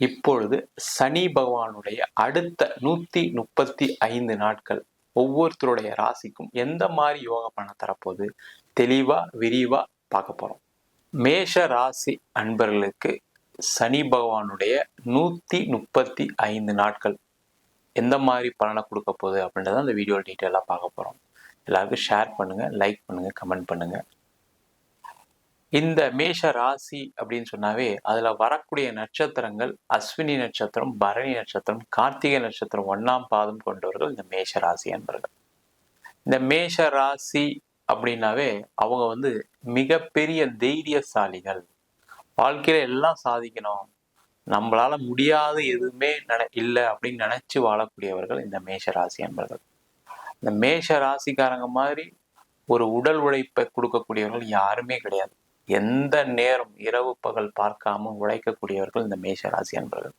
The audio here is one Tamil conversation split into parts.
இப்பொழுது சனி பகவானுடைய அடுத்த நூத்தி முப்பத்தி ஐந்து நாட்கள் ஒவ்வொருத்தருடைய ராசிக்கும் எந்த மாதிரி யோக பண்ண தரப்போகுது? தெளிவா விரிவா பார்க்க போறோம். மேஷ ராசி அன்பர்களுக்கு சனி பகவானுடைய நூத்தி முப்பத்தி ஐந்து நாட்கள் எந்த மாதிரி பலனை கொடுக்க போகுது அப்படின்றத அந்த வீடியோ டீட்டெயிலாக பார்க்க போகிறோம் எல்லாருக்கும் ஷேர் பண்ணுங்கள் லைக் பண்ணுங்கள் கமெண்ட் பண்ணுங்கள் இந்த மேஷ ராசி அப்படின்னு சொன்னாவே அதுல வரக்கூடிய நட்சத்திரங்கள் அஸ்வினி நட்சத்திரம் பரணி நட்சத்திரம் கார்த்திகை நட்சத்திரம் ஒன்னாம் பாதம் கொண்டவர்கள் இந்த மேஷ ராசி என்பர்கள். இந்த மேஷ ராசி அப்படின்னாவே அவங்க வந்து மிகப்பெரிய தைரியசாலிகள். வாழ்க்கையில எல்லாம் சாதிக்கணும். நம்மளால முடியாது எதுவுமே நட இல்லை அப்படின்னு நினைச்சு வாழக்கூடியவர்கள் இந்த மேஷ ராசி என்பர்கள். இந்த மேஷ ராசிக்காரங்க மாதிரி ஒரு உடல் உழைப்பை கொடுக்கக்கூடியவர்கள் யாருமே கிடையாது. எந்த நேரம் இரவு பகல் பார்க்காம உழைக்கக்கூடியவர்கள் இந்த மேஷ ராசி அன்பர்கள்.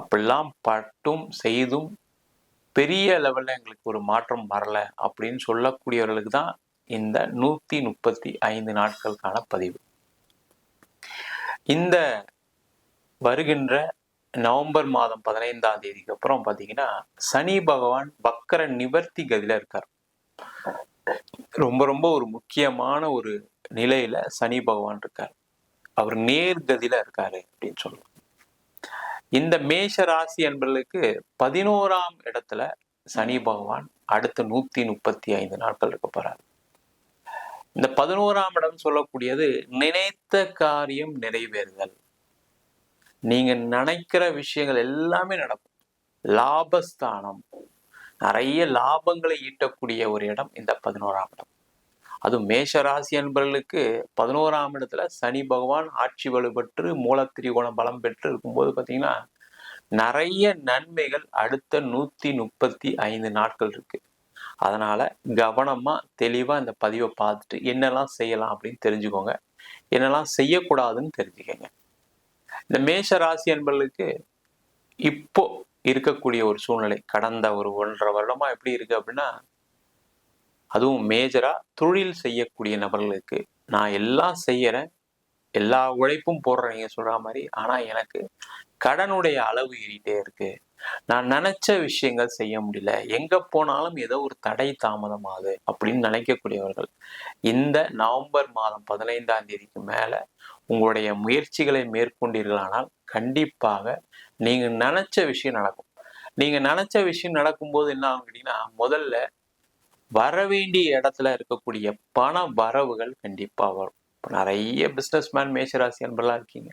அப்படிலாம் பட்டும் செய்தும் பெரிய லெவல்ல எங்களுக்கு ஒரு மாற்றம் வரல அப்படின்னு சொல்லக்கூடியவர்களுக்கு தான் இந்த நூத்தி முப்பத்தி ஐந்து நாட்களுக்கான பதிவு. இந்த வருகின்ற நவம்பர் மாதம் பதினைந்தாம் தேதிக்கு அப்புறம் பாத்தீங்கன்னா சனி பகவான் வக்கர நிவர்த்தி கதியில் இருக்கார். ரொம்ப ரொம்ப ஒரு முக்கியமான ஒரு நிலையில சனி பகவான் இருக்கார். அவர் நேர்கதியில இருக்காரு அப்படின்னு சொல்லுவோம் இந்த மேஷ ராசி என்பதற்கு பதினோராம் இடத்துல சனி பகவான் அடுத்த நூத்தி முப்பத்தி ஐந்து நாட்கள் இருக்க போறார். இந்த பதினோராம் இடம் சொல்லக்கூடியது நினைத்த காரியம் நிறைவேறுதல். நீங்க நினைக்கிற விஷயங்கள் எல்லாமே நடக்கும். லாபஸ்தானம். நிறைய லாபங்களை ஈட்டக்கூடிய ஒரு இடம் இந்த பதினோராம் இடம். அதுவும் மேஷ ராசி அன்பர்களுக்கு பதினோராம் இடத்துல சனி பகவான் ஆட்சி வலுப்பெற்று மூலத்திரிகோணம் பலம் பெற்று இருக்கும்போது பார்த்தீங்கன்னா நிறைய நன்மைகள் அடுத்த நூத்தி முப்பத்தி ஐந்து நாட்கள் இருக்கு. அதனால கவனமா தெளிவா இந்த பதிவை பார்த்துட்டு என்னெல்லாம் செய்யலாம் அப்படின்னு தெரிஞ்சுக்கோங்க. என்னெல்லாம் செய்யக்கூடாதுன்னு தெரிஞ்சுக்கோங்க. இந்த மேஷ ராசி அன்பர்களுக்கு இப்போ இருக்கக்கூடிய ஒரு சூழ்நிலை கடந்த ஒரு ஒன்றரை வருடமா எப்படி இருக்கு அப்படின்னா அதுவும் மேஜரா தொழில் செய்யக்கூடிய நபர்களுக்கு நான் எல்லாம் செய்யறேன். எல்லா உழைப்பும் போடுறேன் நீங்கள் சொல்கிற மாதிரி. ஆனா எனக்கு கடனுடைய அளவு ஏறிட்டே இருக்கு. நான் நினச்ச விஷயங்கள் செய்ய முடியல. எங்கே போனாலும் ஏதோ ஒரு தடை தாமதமாகுது அப்படின்னு நினைக்கக்கூடியவர்கள் இந்த நவம்பர் மாதம் பதினைந்தாம் தேதிக்கு மேல உங்களுடைய முயற்சிகளை மேற்கொண்டீர்களானால் கண்டிப்பாக நீங்கள் நினச்ச விஷயம் நடக்கும். நீங்க நினச்ச விஷயம் நடக்கும்போது என்ன ஆகும் கேட்டிங்கன்னா முதல்ல வர வேண்டிய இடத்துல இருக்கக்கூடிய பண வரவுகள் கண்டிப்பாக வரும். இப்போ நிறைய பிஸ்னஸ் மேன் மேஷராசி அன்பெல்லாம் இருக்கீங்க.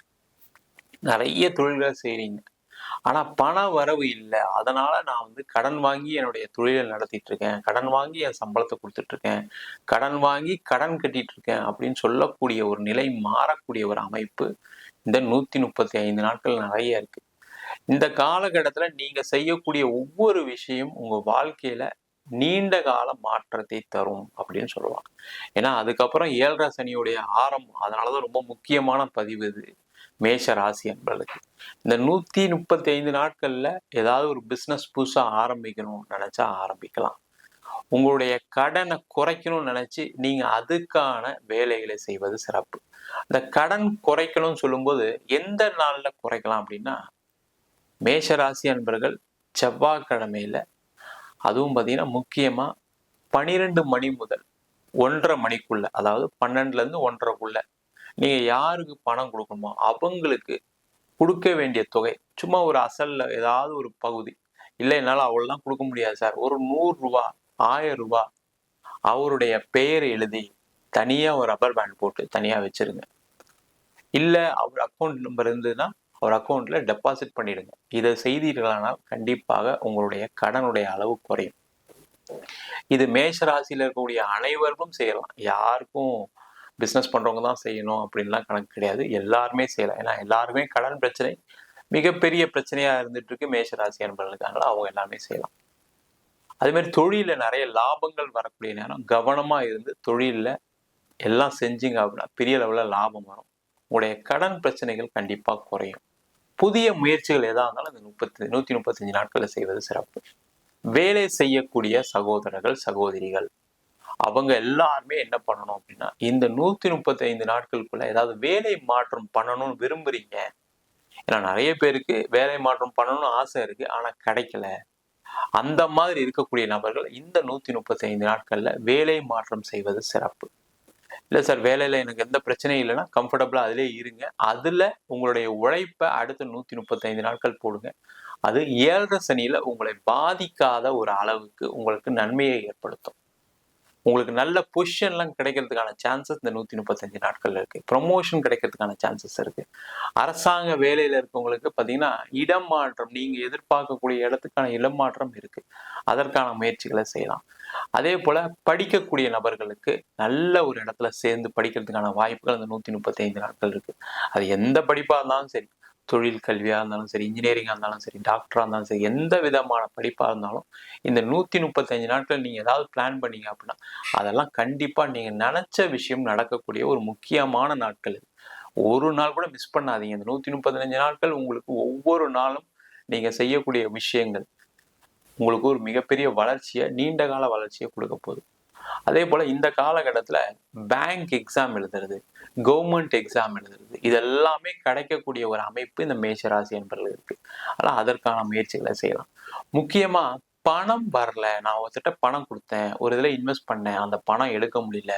நிறைய தொழில்கள் செய்கிறீங்க ஆனால் பண வரவு இல்லை. அதனால் நான் வந்து கடன் வாங்கி என்னுடைய தொழிலை நடத்திட்டு இருக்கேன். கடன் வாங்கி என் சம்பளத்தை கொடுத்துட்ருக்கேன் கடன் வாங்கி கடன் கட்டிட்டு இருக்கேன் அப்படின்னு சொல்லக்கூடிய ஒரு நிலை மாறக்கூடிய ஒரு அமைப்பு இந்த நூற்றி முப்பத்தி ஐந்து நாட்கள் நிறைய இருக்குது இந்த காலகட்டத்தில் நீங்கள் செய்யக்கூடிய ஒவ்வொரு விஷயம் உங்கள் வாழ்க்கையில் நீண்ட கால மாற்றத்தை தரும் அப்படின்னு சொல்லுவாங்க. ஏன்னா அதுக்கப்புறம் ஏழரை சனியுடைய ஆரம்பம். அதனாலதான் ரொம்ப முக்கியமான பதிவு இது. மேஷ ராசி என்பதுக்கு இந்த நூத்தி முப்பத்தி ஐந்து நாட்கள்ல ஏதாவது ஒரு பிசினஸ் புதுசா ஆரம்பிக்கணும்னு நினைச்சா ஆரம்பிக்கலாம். உங்களுடைய கடனை குறைக்கணும்னு நினைச்சு நீங்க அதுக்கான வேலைகளை செய்வது சிறப்பு. இந்த கடன் குறைக்கணும்னு சொல்லும்போது எந்த நாள்ல குறைக்கலாம் அப்படின்னா மேஷராசி அன்பர்கள் செவ்வாய்க்கிழமையில அதுவும் பார்த்தீங்கன்னா முக்கியமாக பனிரெண்டு மணி முதல் ஒன்றரை மணிக்குள்ள அதாவது பன்னெண்டுலேருந்து ஒன்றரைக்குள்ள நீங்கள் யாருக்கு பணம் கொடுக்கணுமோ அவங்களுக்கு கொடுக்க வேண்டிய தொகை சும்மா ஒரு அசலில் ஏதாவது ஒரு பகுதி. இல்லை என்னால் அவ்வளோலாம் கொடுக்க முடியாது சார். ஒரு நூறுரூவா ஆயிரம் ரூபா அவருடைய பெயர் எழுதி தனியாக ஒரு ரப்பர் பேண்ட் போட்டு தனியாக வச்சிருங்க. இல்லை அவர் அக்கௌண்ட் நம்பர் இருந்ததுன்னா அவர் அக்கௌண்ட்ல டெபாசிட் பண்ணிடுங்க. இதை செய்தீர்களானால் கண்டிப்பாக உங்களுடைய கடனுடைய அளவு குறையும். இது மேஷ ராசியில் இருக்கக்கூடிய அனைவருக்கும் செய்யலாம். யாருக்கும் பிஸ்னஸ் பண்றவங்க தான் செய்யணும் அப்படின்லாம் கணக்கு கிடையாது. எல்லாருமே செய்யலாம். ஏன்னா எல்லாருமே கடன் பிரச்சனை மிகப்பெரிய பிரச்சனையா இருந்துட்டு இருக்கு மேஷ ராசி அன்பர்களுக்கு அவங்க எல்லாமே செய்யலாம். அதே மாதிரி நிறைய லாபங்கள் வரக்கூடிய நேரம் கவனமாக இருந்து தொழிலில் எல்லாம் செஞ்சீங்க அப்படின்னா பெரிய அளவில் லாபம் வரும். உங்களுடைய கடன் பிரச்சனைகள் கண்டிப்பாக குறையும். புதிய முயற்சிகள் எதாக இருந்தாலும் அந்த முப்பத்தி நூற்றி முப்பத்தஞ்சு நாட்களில் செய்வது சிறப்பு. வேலை செய்யக்கூடிய சகோதரர்கள் சகோதரிகள் அவங்க எல்லாருமே என்ன பண்ணணும் அப்படின்னா இந்த நூற்றி முப்பத்தைந்து நாட்களுக்குள்ளே நாட்களுக்குள்ள ஏதாவது வேலை மாற்றம் பண்ணணும்னு விரும்புறீங்க. ஏன்னா நிறைய பேருக்கு வேலை மாற்றம் பண்ணணும்னு ஆசை இருக்கு ஆனால் கிடைக்கல. அந்த மாதிரி இருக்கக்கூடிய நபர்கள் இந்த நூற்றி முப்பத்தைந்து நாட்களில் வேலை மாற்றம் செய்வது சிறப்பு. இல்லை சார் வேலையில் எனக்கு எந்த பிரச்சனையும் இல்லைன்னா கம்ஃபர்டபுளாக அதிலே இருங்க. அதில் உங்களுடைய உழைப்பை அடுத்த நூற்றி முப்பத்தைந்து நாட்கள் போடுங்க. அது ஏழரை சனியில் உங்களை பாதிக்காத ஒரு அளவுக்கு உங்களுக்கு நன்மையை ஏற்படுத்தும். உங்களுக்கு நல்ல பொசிஷன்லாம் கிடைக்கிறதுக்கான சான்சஸ் இந்த நூற்றி முப்பத்தஞ்சு நாட்கள் இருக்கு. ப்ரொமோஷன் கிடைக்கிறதுக்கான சான்சஸ் இருக்கு. அரசாங்க வேலையில் இருக்கவங்களுக்கு பார்த்தீங்கன்னா இடம் மாற்றம் நீங்கள் எதிர்பார்க்கக்கூடிய இடத்துக்கான இடம் மாற்றம் இருக்கு. அதற்கான முயற்சிகளை செய்யலாம். அதே போல படிக்கக்கூடிய நபர்களுக்கு நல்ல ஒரு இடத்துல சேர்ந்து படிக்கிறதுக்கான வாய்ப்புகள் அந்த நூற்றி முப்பத்தைந்து நாட்கள் இருக்குது அது எந்த படிப்பாக இருந்தாலும் சரி தொழில் கல்வியாக இருந்தாலும் சரி இன்ஜினியரிங்காக இருந்தாலும் சரி டாக்டராக இருந்தாலும் சரி எந்த விதமான படிப்பாக இருந்தாலும் இந்த நூற்றி முப்பத்தஞ்சு நாட்கள் நீங்கள் ஏதாவது பிளான் பண்ணீங்க அப்படின்னா அதெல்லாம் கண்டிப்பாக நீங்கள் நினச்ச விஷயம் நடக்கக்கூடிய ஒரு முக்கியமான நாட்கள் இது. ஒரு நாள் கூட மிஸ் பண்ணாதீங்க. இந்த நூற்றி முப்பத்தஞ்சு நாட்கள் உங்களுக்கு ஒவ்வொரு நாளும் நீங்கள் செய்யக்கூடிய விஷயங்கள். உங்களுக்கு ஒரு மிகப்பெரிய வளர்ச்சியை நீண்ட கால வளர்ச்சியை கொடுக்க போகுது. அதே போல இந்த காலகட்டத்துல பேங்க் எக்ஸாம் எழுதுறது கவர்மெண்ட் எக்ஸாம் எழுதுறது இது எல்லாமே கிடைக்கக்கூடிய ஒரு அமைப்பு இந்த மேஷராசி என்பதில் இருக்கு. அதனால் அதற்கான முயற்சிகளை செய்யலாம். முக்கியமா பணம் வரல. நான் ஒருத்தட்ட பணம் கொடுத்தேன். ஒரு இதில் இன்வெஸ்ட் பண்ணேன். அந்த பணம் எடுக்க முடியல.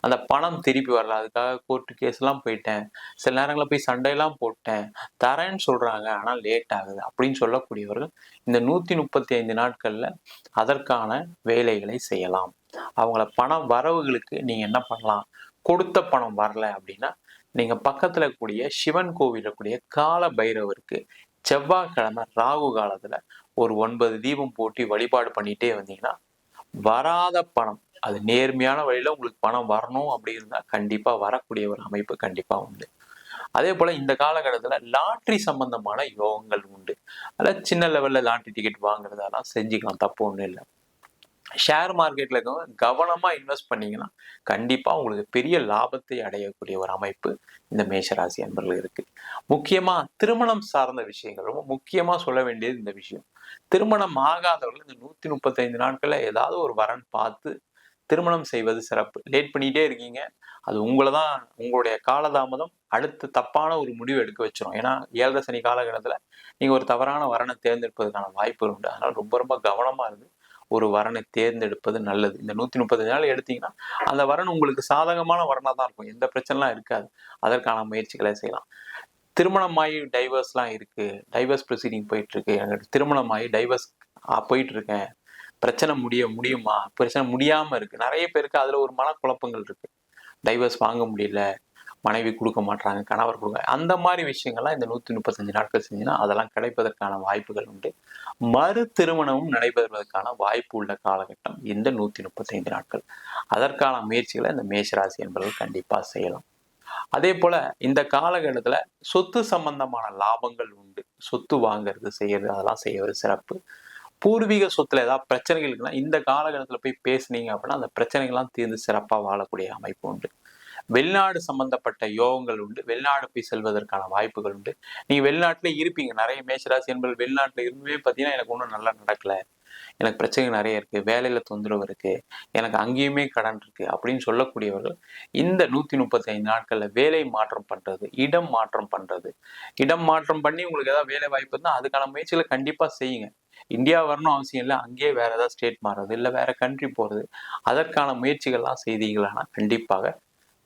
அந்த பணம் திருப்பி வரல. அதுக்காக கோர்ட்டு கேஸ் எல்லாம் போயிட்டேன். சில நேரங்களில் போய் சண்டையெல்லாம் போட்டேன். தரேன்னு சொல்றாங்க. ஆனால் லேட் ஆகுது. அப்படின்னு சொல்லக்கூடியவர்கள் இந்த நூத்தி முப்பத்தி ஐந்து நாட்கள்ல அதற்கான வேலைகளை செய்யலாம். அவங்கள பணம் வரவுகளுக்கு நீங்க என்ன பண்ணலாம்? கொடுத்த பணம் வரல அப்படின்னா நீங்க பக்கத்துல கூடிய சிவன் கோவிலில் கூடிய கால பைரவருக்கு செவ்வாய்க்கிழமை ராகு காலத்துல ஒரு ஒன்பது தீபம் போட்டி வழிபாடு பண்ணிட்டே வந்தீங்கன்னா வராத பணம் அது நேர்மையான வழியில உங்களுக்கு பணம் வரணும் அப்படி இருந்தா கண்டிப்பா வரக்கூடிய ஒரு அமைப்பு கண்டிப்பா உண்டு. அதே போல இந்த காலகட்டத்துல லாட்ரி சம்பந்தமான யோகங்கள் உண்டு. அதில் சின்ன லெவல்ல லாட்ரி டிக்கெட் வாங்குறதெல்லாம் செஞ்சுக்கலாம் தப்பு ஒன்றும் இல்லை. ஷேர் மார்க்கெட்ல கவனமா இன்வெஸ்ட் பண்ணீங்கன்னா கண்டிப்பா உங்களுக்கு பெரிய லாபத்தை அடையக்கூடிய ஒரு அமைப்பு இந்த மேஷராசி அன்பர்கள் இருக்கு. முக்கியமா திருமணம் சார்ந்த விஷயங்கள் ரொம்ப முக்கியமா சொல்ல வேண்டியது இந்த விஷயம். திருமணம் ஆகாதவர்கள் இந்த நூத்தி முப்பத்தைந்து நாட்கள்ல ஏதாவது ஒரு வரன் பார்த்து திருமணம் செய்வது சிறப்பு. லேட் பண்ணிகிட்டே இருக்கீங்க. அது உங்களை தான் உங்களுடைய காலதாமதம் அடுத்து தப்பான ஒரு முடிவு எடுக்க வச்சிரும். ஏன்னா ஏழரை சனி காலகட்டத்தில் நீங்கள் ஒரு தவறான வரனை தேர்ந்தெடுப்பதற்கான வாய்ப்புகள் உண்டு. அதனால் ரொம்ப ரொம்ப கவனமாக இருந்து ஒரு வரனை தேர்ந்தெடுப்பது நல்லது. இந்த நூற்றி முப்பத்தஞ்சு நாள் எடுத்தீங்கன்னா அந்த வரன் உங்களுக்கு சாதகமான வரனாக தான் இருக்கும். எந்த பிரச்சனைலாம் இருக்காது. அதற்கான முயற்சிகளை செய்யலாம். திருமணமாகி டைவர்ஸ்லாம் இருக்குது டைவர்ஸ் ப்ரொசீடிங் போயிட்டுருக்கு எனக்கு திருமணமாகி டைவர்ஸ் போயிட்டுருக்கேன் பிரச்சனை முடிய முடியுமா? பிரச்சனை முடியாம இருக்கு. நிறைய பேருக்கு அதுல ஒரு மனக்குழப்பங்கள் இருக்கு. டைவர்ஸ் வாங்க முடியல. மனைவி கொடுக்க மாட்டாங்க கணவர் கொடுக்க அந்த மாதிரி விஷயங்கள்லாம் இந்த நூத்தி முப்பத்தஞ்சு நாட்கள் செஞ்சுன்னா அதெல்லாம் கிடைப்பதற்கான வாய்ப்புகள் உண்டு. மறு திருமணமும் நடைபெறுவதற்கான வாய்ப்பு உள்ள காலகட்டம் இந்த நூத்தி முப்பத்தைந்து நாட்கள். அதற்கான முயற்சிகளை இந்த மேஷராசி என்பவர்கள் கண்டிப்பா செய்யலாம். அதே போல இந்த காலகட்டத்துல சொத்து சம்பந்தமான லாபங்கள் உண்டு. சொத்து வாங்குறது செய்யறது அதெல்லாம் செய்யறது சிறப்பு. பூர்வீக சொத்துல ஏதாவது பிரச்சனைகள் இருக்குன்னா இந்த காலகட்டத்துல போய் பேசுனீங்க அப்படின்னா அந்த பிரச்சனைகள்லாம் தீர்ந்து சிறப்பா வாழக்கூடிய அமைப்பு உண்டு. வெளிநாடு சம்பந்தப்பட்ட யோகங்கள் உண்டு. வெளிநாடு போய் செல்வதற்கான வாய்ப்புகள் உண்டு. நீங்க வெளிநாட்டுல இருப்பீங்க. நிறைய மேஷராசி என்பது வெளிநாட்டுல இருந்துமே பாத்தீங்கன்னா எனக்கு ஒன்றும் நல்லா நடக்கல. எனக்கு பிரச்சனை நிறைய இருக்கு. வேலையில தொந்தரவு இருக்கு. எனக்கு அங்கேயுமே கடன் இருக்கு அப்படின்னு சொல்லக்கூடியவர்கள் இந்த நூத்தி முப்பத்தி ஐந்து நாட்கள்ல வேலை மாற்றம் பண்றது இடம் மாற்றம் பண்றது இடம் மாற்றம் பண்ணி உங்களுக்கு ஏதாவது வேலை வாய்ப்பு இருந்தால் அதுக்கான முயற்சிகளை கண்டிப்பா செய்யுங்க. இந்தியா வரணும் அவசியம் இல்லை அங்கேயே வேற ஏதாவது ஸ்டேட் மாறுறது இல்லை வேற கண்ட்ரி போறது. அதற்கான முயற்சிகள்லாம் செய்தீங்களான்னா கண்டிப்பாக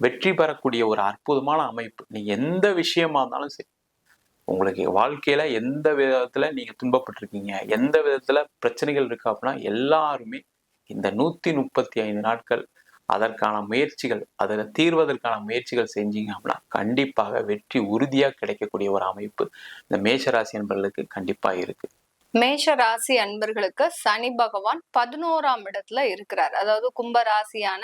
வெற்றி பெறக்கூடிய ஒரு அற்புதமான அமைப்பு. நீ எந்த விஷயமா இருந்தாலும் சரி உங்களுக்கு வாழ்க்கையில எந்த விதத்துல நீங்க துன்பப்பட்டிருக்கீங்க எந்த விதத்துல பிரச்சனைகள் இருக்கு அப்படின்னா எல்லாருமே இந்த நூத்தி முப்பத்தி ஐந்து நாட்கள் அதற்கான முயற்சிகள் அதில் தீர்வதற்கான முயற்சிகள் செஞ்சீங்க அப்படின்னா கண்டிப்பாக வெற்றி உறுதியாக கிடைக்கக்கூடிய ஒரு அமைப்பு இந்த மேஷராசி என்பர்களுக்கு கண்டிப்பாக இருக்குது மேஷ ராசி அன்பர்களுக்கு சனி பகவான் பதினோராம் இடத்துல இருக்கிறார். அதாவது கும்ப ராசியான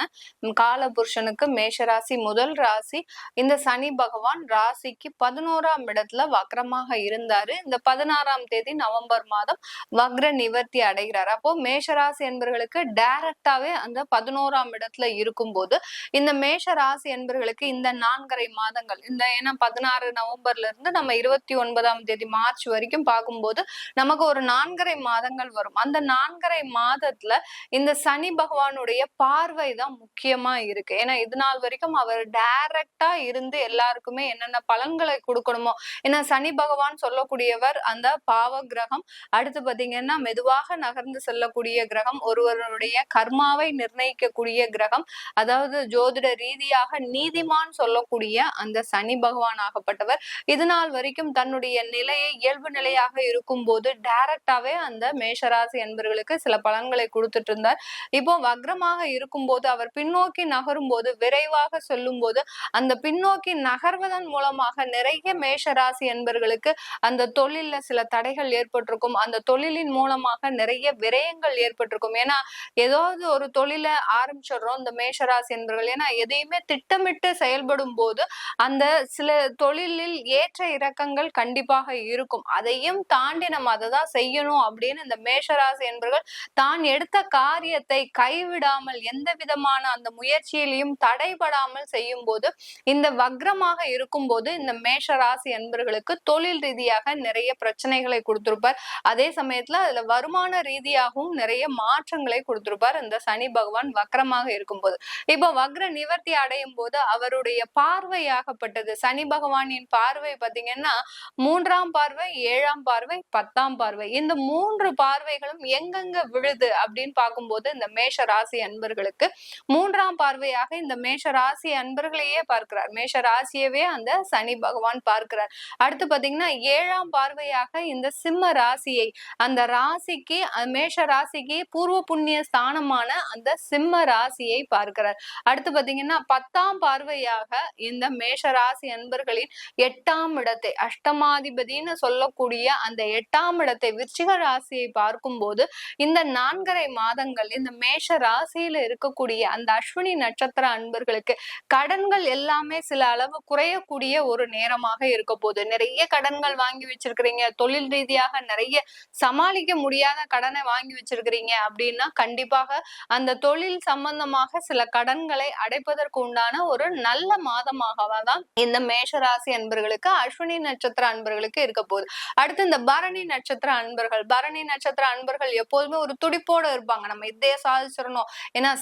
காலபுருஷனுக்கு மேஷ ராசி முதல் ராசி இந்த சனி பகவான் ராசிக்கு பதினோராம் இடத்துல வக்ரமாக இருந்தாரு. இந்த பதினாறாம் தேதி நவம்பர் மாதம் வக்ர நிவர்த்தி அடைகிறார். அப்போ மேஷராசி என்பர்களுக்கு டைரக்டாவே அந்த பதினோராம் இடத்துல இருக்கும்போது இந்த மேஷ ராசி என்பர்களுக்கு இந்த நான்கரை மாதங்கள் இந்த ஏன்னா பதினாறு நவம்பர்ல இருந்து நம்ம இருபத்தி ஒன்பதாம் தேதி மார்ச் வரைக்கும் பார்க்கும்போது நமக்கு ஒரு ஒரு நான்கரை மாதங்கள் வரும். அந்த நான்கரை மாதத்துல இந்த சனி பகவானுடைய பார்வை தான் முக்கியமா இருக்கு. ஏன்னா இது நாள் வரைக்கும் அவர் டைரக்டா இருந்து எல்லாருக்குமே என்னென்ன பலன்களை கொடுக்கணுமோ ஏன்னா சனி பகவான் சொல்லக்கூடியவர் அந்த பாவ கிரகம் அடுத்து பாத்தீங்கன்னா மெதுவாக நகர்ந்து செல்லக்கூடிய கிரகம் ஒருவருடைய கர்மாவை நிர்ணயிக்கக்கூடிய கிரகம் அதாவது ஜோதிட ரீதியாக நீதிமான் சொல்லக்கூடிய அந்த சனி பகவான் ஆகப்பட்டவர். இது நாள் வரைக்கும் தன்னுடைய நிலையை இயல்பு நிலையாக இருக்கும் போது டைரக்டாவே அந்த மேஷராசி என்பர்களுக்கு சில பலன்களை கொடுத்துட்டு இருந்தார். இப்போ வக்ரமாக இருக்கும்போது அவர் பின்னோக்கி நகரும் போது விரைவாக சொல்லும் போது அந்த பின்னோக்கி நகர்வதன் மூலமாக நிறைய மேஷராசி என்பர்களுக்கு அந்த தொழில்ல சில தடைகள் ஏற்பட்டிருக்கும். அந்த தொழிலின் மூலமாக நிறைய விரயங்கள் ஏற்பட்டிருக்கும். ஏன்னா ஏதாவது ஒரு தொழிலை ஆரம்பிச்சிடுறோம் இந்த மேஷராசி என்பர்கள் ஏன்னா எதையுமே திட்டமிட்டு செயல்படும் போது அந்த சில தொழிலில் ஏற்ற இறக்கங்கள் கண்டிப்பாக இருக்கும். அதையும் தாண்டி நம்ம அதை தான் செய்யணும் அப்படின்னு இந்த மேஷராசி என்பவர்கள் தான் எடுத்த காரியத்தை கைவிடாமல் எந்த விதமான அந்த முயற்சியிலையும் தடைபடாமல் செய்யும் போது இந்த வக்ரமாக இருக்கும் போது இந்த மேஷராசி என்பர்களுக்கு தொழில் ரீதியாக நிறைய பிரச்சனைகளை கொடுத்திருப்பார். அதே சமயத்துல அதுல வருமான ரீதியாகவும் நிறைய மாற்றங்களை கொடுத்திருப்பார் இந்த சனி பகவான் வக்ரமாக இருக்கும் போது இப்போ வக்ர நிவர்த்தி அடையும் போது அவருடைய பார்வையாகப்பட்டது சனி பகவானின் பார்வை பாத்தீங்கன்னா மூன்றாம் பார்வை ஏழாம் பார்வை பத்தாம் பார்வை பார்வை. இந்த மூன்று பார்வைகளும் எங்கெங்க விழுது அப்படின்னு பார்க்கும்போது இந்த மேஷ ராசி அன்பர்களுக்கு மூன்றாம் பார்வையாக இந்த மேஷ ராசி அன்பர்களையே பார்க்கிறார். மேஷ ராசியவே அந்த சனி பகவான் பார்க்கிறார். அடுத்து பாத்தீங்கன்னா ஏழாம் பார்வையாக இந்த சிம்ம ராசியை அந்த ராசிக்கு மேஷ ராசிக்கு பூர்வ புண்ணிய ஸ்தானமான அந்த சிம்ம ராசியை பார்க்கிறார். அடுத்து பாத்தீங்கன்னா பத்தாம் பார்வையாக இந்த மேஷ ராசி அன்பர்களின் எட்டாம் இடத்தை அஷ்டமாதிபதினு சொல்லக்கூடிய அந்த எட்டாம் இடத்தை விருச்சிக ராசியை பார்க்கும்போது இந்த நான்கரை மாதங்கள் இந்த மேஷ ராசியில இருக்கக்கூடிய அந்த அஸ்வினி நட்சத்திர அன்பர்களுக்கு கடன்கள் எல்லாமே சில அளவு குறையக்கூடிய ஒரு நேரமாக இருக்க போகுது. நிறைய கடன்கள் வாங்கி வச்சிருக்கிறீங்க. தொழில் ரீதியாக நிறைய சமாளிக்க முடியாத கடனை வாங்கி வச்சிருக்கிறீங்க அப்படின்னா கண்டிப்பாக அந்த தொழில் சம்பந்தமாக சில கடன்களை அடைப்பதற்கு உண்டான ஒரு நல்ல மாதமாக தான் இந்த மேஷ ராசி அன்பர்களுக்கு அஸ்வினி நட்சத்திர அன்பர்களுக்கு இருக்க போகுது. அடுத்து இந்த பரணி நட்சத்திர அன்பர்கள் பரணி நட்சத்திர அன்பர்கள் எப்போதுமே ஒரு துடிப்போட இருப்பாங்க. நம்ம இதே சாதிச்சிடணும். ஏன்னா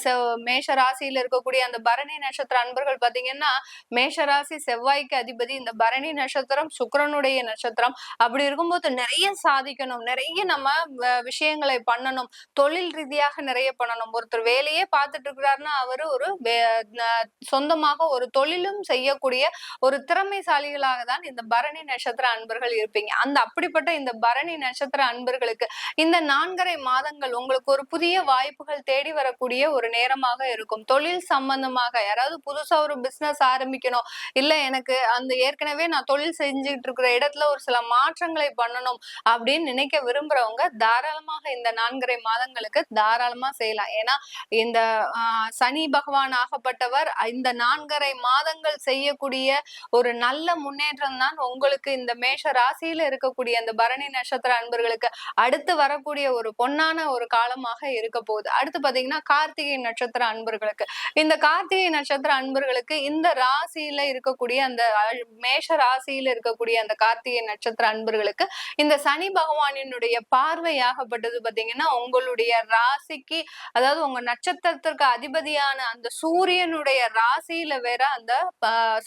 மேஷ ராசியில இருக்கக்கூடிய அந்த பரணி நட்சத்திர அன்பர்கள் பாத்தீங்கன்னா மேஷ ராசி செவ்வாய்க்கு அதிபதி. இந்த பரணி நட்சத்திரம் சுக்கரனுடைய நட்சத்திரம். அப்படி இருக்கும்போது நிறைய சாதிக்கணும். நிறைய நம்ம விஷயங்களை பண்ணணும். தொழில் ரீதியாக நிறைய பண்ணணும். ஒருத்தர் வேலையே பார்த்துட்டு இருக்கிறாருன்னா அவரு ஒரு சொந்தமாக ஒரு தொழிலும் செய்யக்கூடிய ஒரு திறமைசாலிகளாக தான் இந்த பரணி நட்சத்திர அன்பர்கள் இருப்பீங்க. அந்த அப்படிப்பட்ட இந்த பரணி நட்சத்திர அன்பர்களுக்கு இந்த நான்கரை மாதங்கள் உங்களுக்கு ஒரு புதிய வாய்ப்புகள் தேடி வரக்கூடிய ஒரு நேரமாக இருக்கும். தொழில் சம்பந்தமாக யாராவது புதுசா ஒரு பிசினஸ் ஆரம்பிக்கணும். இல்ல எனக்கு அந்த ஏற்கனவே நான் தொழில் செஞ்சுட்டு இருக்கிற இடத்துல ஒரு சில மாற்றங்களை பண்ணணும் அப்படின்னு நினைக்க விரும்புறவங்க தாராளமாக இந்த நான்கரை மாதங்களுக்கு தாராளமா செய்யலாம். ஏன்னா இந்த சனி பகவான் ஆகப்பட்டவர் இந்த நான்கரை மாதங்கள் செய்யக்கூடிய ஒரு நல்ல முன்னேற்றம் தான் உங்களுக்கு இந்த மேஷ ராசியில இருக்கக்கூடிய அந்த பரணி நட்சத்திர நண்பர்களுக்கு அடுத்து வரக்கூடிய ஒரு பொன்னான ஒரு காலமாக இருக்க போகுது. அடுத்து பாத்தீங்கன்னா கார்த்திகை நட்சத்திர அன்பர்களுக்கு. இந்த கார்த்திகை நட்சத்திர அன்பர்களுக்கு இந்த ராசியில இருக்கக்கூடிய அந்த மேஷ ராசியில இருக்கக்கூடிய அந்த கார்த்திகை நட்சத்திர அன்பர்களுக்கு இந்த சனி பகவானினுடைய பார்வையாகப்பட்டது பாத்தீங்கன்னா உங்களுடைய ராசிக்கு அதாவது உங்க நட்சத்திரத்திற்கு அதிபதியான அந்த சூரியனுடைய ராசியில வேற அந்த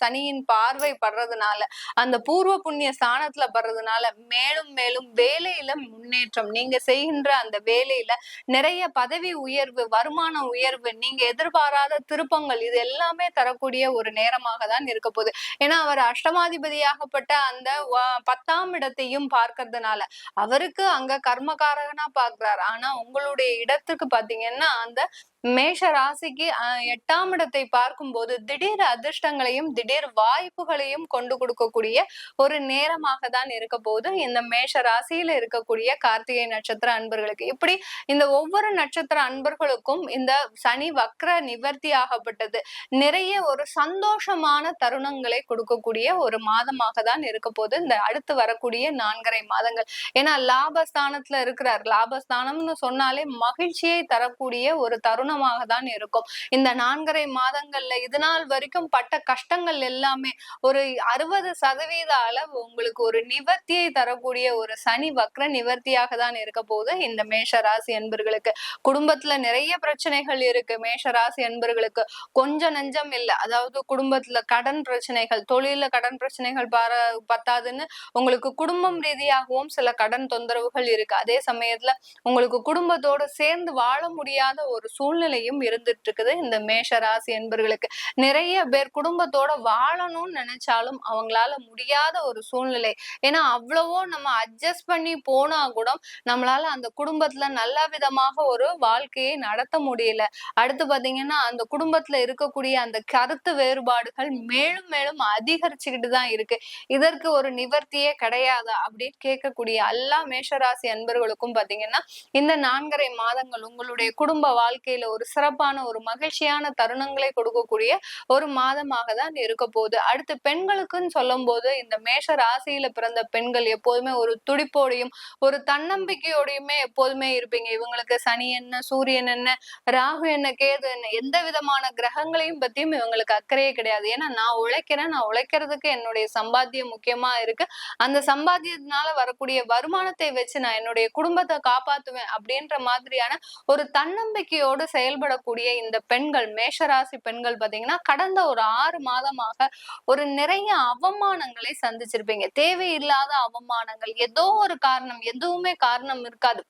சனியின் பார்வை படுறதுனால அந்த பூர்வ புண்ணிய ஸ்தானத்துல படுறதுனால மேலும் மேலும் வேலை வேலையில முன்னேற்றம் நீங்க செய்கின்ற அந்த வேலையில நிறைய பதவி உயர்வு வருமான உயர்வு நீங்க எதிர்பாராத திருப்பங்கள் இது எல்லாமே தரக்கூடிய ஒரு நேரமாக தான் இருக்க போகுது. ஏன்னா அவர் அஷ்டமாதிபதியாகப்பட்ட அந்த பத்தாம் இடத்தையும் பார்க்கறதுனால அவருக்கு அங்க கர்மகாரகனா பார்க்கிறார். ஆனா உங்களுடைய இடத்துக்கு பாத்தீங்கன்னா அந்த மேஷ ராசிக்கு எட்டாம் இடத்தை பார்க்கும்போது திடீர் அதிர்ஷ்டங்களையும் திடீர் வாய்ப்புகளையும் கொண்டு கொடுக்கக்கூடிய ஒரு நேரமாக தான் இருக்க போது இந்த மேஷ ராசியில இருக்கக்கூடிய கார்த்திகை நட்சத்திர அன்பர்களுக்கு. இப்படி இந்த ஒவ்வொரு நட்சத்திர அன்பர்களுக்கும் இந்த சனி வக்ர நிவர்த்தி ஆகப்பட்டது. நிறைய ஒரு சந்தோஷமான தருணங்களை கொடுக்கக்கூடிய ஒரு மாதமாக தான் இருக்க போகுது. இந்த அடுத்து வரக்கூடிய நான்கரை மாதங்கள். ஏன்னா லாபஸ்தானத்துல இருக்கிறார். லாபஸ்தானம்னு சொன்னாலே மகிழ்ச்சியை தரக்கூடிய ஒரு தருணம் கடினமாக தான் இருக்கும். இந்த நான்கரை மாதங்கள்ல இது நாள் வரைக்கும் பட்ட கஷ்டங்கள் எல்லாமே ஒரு அறுபது சதவீத அளவு உங்களுக்கு ஒரு நிவர்த்தியை தரக்கூடிய ஒரு சனி வக்ர நிவர்த்தியாக தான் இருக்க போகுது. இந்த மேஷ ராசி குடும்பத்துல நிறைய பிரச்சனைகள் இருக்கு. மேஷ ராசி கொஞ்சம் நெஞ்சம் இல்ல. அதாவது குடும்பத்துல கடன் பிரச்சனைகள் தொழில கடன் பிரச்சனைகள் பார பத்தாதுன்னு உங்களுக்கு குடும்பம் ரீதியாகவும் சில கடன் தொந்தரவுகள் இருக்கு. அதே சமயத்துல உங்களுக்கு குடும்பத்தோட சேர்ந்து வாழ முடியாத ஒரு சூழ்நிலை சூழ்நிலையும் இருந்துட்டு இருக்குது இந்த மேஷ ராசி என்பர்களுக்கு. நிறைய பேர் குடும்பத்தோட வாழணும்னு நினைச்சாலும் அவங்களால முடியாத ஒரு சூழ்நிலை. ஏன்னா அவ்வளவோ நம்ம அட்ஜஸ்ட் பண்ணி போனா கூட நம்மளால அந்த குடும்பத்துல நல்ல விதமாக ஒரு வாழ்க்கையை நடத்த முடியல. அடுத்து பாத்தீங்கன்னா அந்த குடும்பத்துல இருக்கக்கூடிய அந்த கருத்து வேறுபாடுகள் மேலும் மேலும் அதிகரிச்சுக்கிட்டு தான் இருக்கு. இதற்கு ஒரு நிவர்த்தியே கிடையாதா அப்படின்னு கேட்கக்கூடிய எல்லா மேஷராசி அன்பர்களுக்கும் பாத்தீங்கன்னா இந்த நான்கரை மாதங்கள் உங்களுடைய குடும்ப வாழ்க்கையில ஒரு சிறப்பான ஒரு மகிழ்ச்சியான தருணங்களை கொடுக்கக்கூடிய ஒரு மாதமாக தான் இருக்க போகுது. அடுத்து பெண்களுக்குன்னு சொல்லும் போது இந்த மேஷ ராசியில பிறந்த பெண்கள் எப்போதுமே ஒரு துடிப்போடையும் ஒரு தன்னம்பிக்கையோடையுமே எப்போதுமே இருப்பீங்க. இவங்களுக்கு சனி என்ன சூரியன் என்ன ராகு என்ன கேது என்ன எந்த விதமான கிரகங்களையும் பத்தியும் இவங்களுக்கு அக்கறையே கிடையாது. ஏன்னா நான் உழைக்கிறேன் நான் உழைக்கிறதுக்கு என்னுடைய சம்பாத்தியம் முக்கியமா இருக்கு. அந்த சம்பாத்தியத்தினால வரக்கூடிய வருமானத்தை வச்சு நான் என்னுடைய குடும்பத்தை காப்பாத்துவேன் அப்படின்ற மாதிரியான ஒரு தன்னம்பிக்கையோடு செயல்படக்கூடிய இந்த பெண்கள் மேஷராசி பெண்கள் பாத்தீங்கன்னா கடந்த ஒரு ஆறு மாதமாக ஒரு நிறைய அவமானங்களை சந்திச்சிருப்பீங்க. தேவையில்லாத அவமானங்கள் ஏதோ ஒரு காரணம் எதுவுமே காரணம் இருக்காது.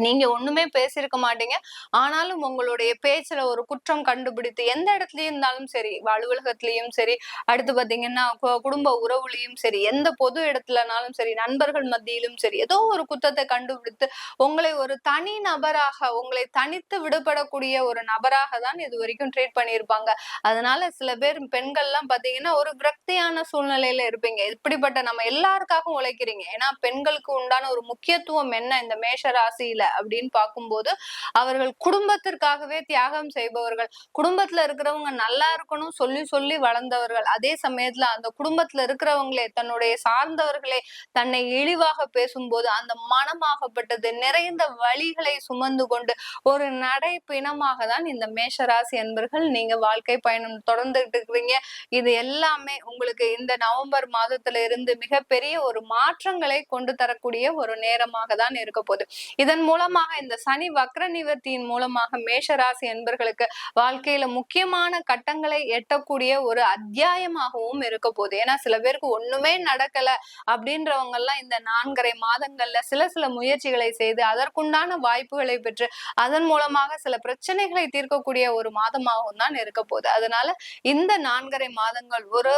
நீங்க ஒண்ணுமே பேசியிருக்க மாட்டீங்க. ஆனாலும் உங்களுடைய பேச்சுல ஒரு குற்றம் கண்டுபிடித்து எந்த இடத்துலயும் இருந்தாலும் சரி அலுவலகத்திலயும் சரி அடுத்து பாத்தீங்கன்னா கு- குடும்ப உறவுலையும் சரி எந்த பொது இடத்துலனாலும் சரி நண்பர்கள் மத்தியிலும் சரி ஏதோ ஒரு குத்தத்தை கண்டுபிடித்து உங்களை ஒரு தனி நபராக உங்களை தனித்து விடுபடக்கூடிய ஒரு நபராக தான் இது வரைக்கும் ட்ரீட் பண்ணியிருப்பாங்க. அதனால சில பேர் பெண்கள்லாம் பாத்தீங்கன்னா ஒரு விரக்தியான சூழ்நிலையில இருப்பீங்க. இப்படிப்பட்ட நம்ம எல்லாருக்காகவும் உழைக்கிறீங்க. ஏன்னா பெண்களுக்கு உண்டான ஒரு முக்கியத்துவம் என்ன இந்த மேஷ ராசியில? அப்படின்னு பார்க்கும்போது அவர்கள் குடும்பத்திற்காகவே தியாகம் செய்பவர்கள் குடும்பத்துல இருக்கிறவங்க நல்லா இருக்கணும் சொல்லி சொல்லி வளர்ந்தவர்கள் அதே சமயத்துல அந்த குடும்பத்துல இருக்கிறவங்களே தன்னுடைய சார்ந்தவர்களே தன்னை இழிவாக பேசும்போது அந்த மனமாகப்பட்டது நிறைந்த வழிகளை சுமந்து கொண்டு ஒரு நடை பிணமாக தான் இந்த மேஷராசி என்பர்கள் நீங்க வாழ்க்கை பயணம் தொடர்ந்துட்டு இருக்கிறீங்க. இது எல்லாமே உங்களுக்கு இந்த நவம்பர் மாதத்துல இருந்து மிகப்பெரிய ஒரு மாற்றங்களை கொண்டு தரக்கூடிய ஒரு நேரமாக தான் இருக்க போகுது. இதன் மூலமாக இந்த சனி வக்ர நிவர்த்தியின் மூலமாக மேஷராசி என்பர்களுக்கு வாழ்க்கையில முக்கியமான கட்டங்களை எட்டக்கூடிய ஒரு அத்தியாயமாகவும் இருக்க போகுது. ஏன்னா சில பேருக்கு ஒண்ணுமே நடக்கல அப்படின்றவங்க எல்லாம் இந்த நான்கரை மாதங்கள்ல சில சில முயற்சிகளை செய்து அதற்குண்டான வாய்ப்புகளை பெற்று அதன் மூலமாக சில பிரச்சனைகளை தீர்க்கக்கூடிய ஒரு மாதமாகவும் தான் இருக்க போகுது. அதனால இந்த நான்கரை மாதங்கள் ஒரு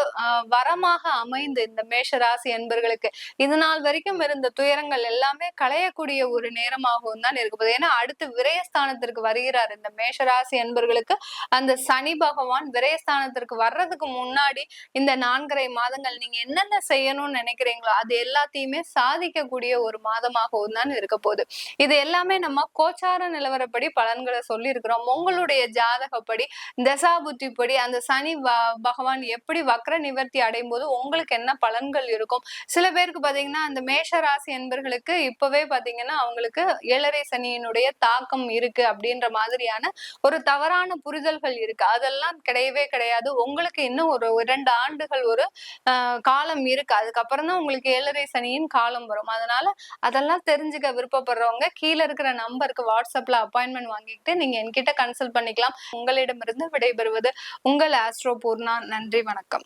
வரமாக அமைந்து இந்த மேஷராசி என்பர்களுக்கு இது நாள் வரைக்கும் இருந்த துயரங்கள் எல்லாமே களையக்கூடிய ஒரு நேரமாகவும் தான் இருக்க. போகுது ஏன்னா அடுத்து விரயஸ்தானத்திற்கு வருகிறார் இந்த மேஷராசி என்பர்களுக்கு அந்த சனி பகவான் விரயஸ்தானத்திற்கு வர்றதுக்கு முன்னாடி இந்த நான்கரை மாதங்கள் நீங்க என்னென்ன செய்யணும்னு நினைக்கிறீங்களோ அது எல்லாத்தையுமே சாதிக்கக்கூடிய ஒரு மாதமாகவும் தான் இருக்க போகுது. இது எல்லாமே நம்ம கோச்சார நிலவரப்படி பலன்களை சொல்லி இருக்கிறோம் உங்களுடைய ஜாதகப்படி தசாபுத்திப்படி அந்த சனி பகவான் எப்படி வக்ர நிவர்த்தி அடையும் போது உங்களுக்கு என்ன பலன்கள் இருக்கும்? சில பேருக்கு பாத்தீங்கன்னா அந்த மேஷ ராசி என்பர்களுக்கு இப்பவே பாத்தீங்கன்னா அவங்களுக்கு ஏழரை சனியினுடைய தாக்கம் இருக்கு அப்படின்ற மாதிரியான ஒரு தவறான புரிதல்கள் இருக்கு. அதெல்லாம் கிடையவே கிடையாது. உங்களுக்கு இன்னும் ஒரு இரண்டு ஆண்டுகள் ஒரு ஆஹ் காலம் இருக்கு. அதுக்கப்புறம் தான் உங்களுக்கு ஏழரை சனியின் காலம் வரும். அதனால அதெல்லாம் தெரிஞ்சுக்க விருப்பப்படுறவங்க கீழே இருக்கிற நம்பருக்கு வாட்ஸ்அப்ல அப்பாயின்மெண்ட் வாங்கிக்கிட்டு நீங்க என்கிட்ட கன்சல்ட் பண்ணிக்கலாம். உங்களிடமிருந்து விடைபெறுவது உங்கள் ஆஸ்ட்ரோ பூர்ணா. நன்றி வணக்கம்.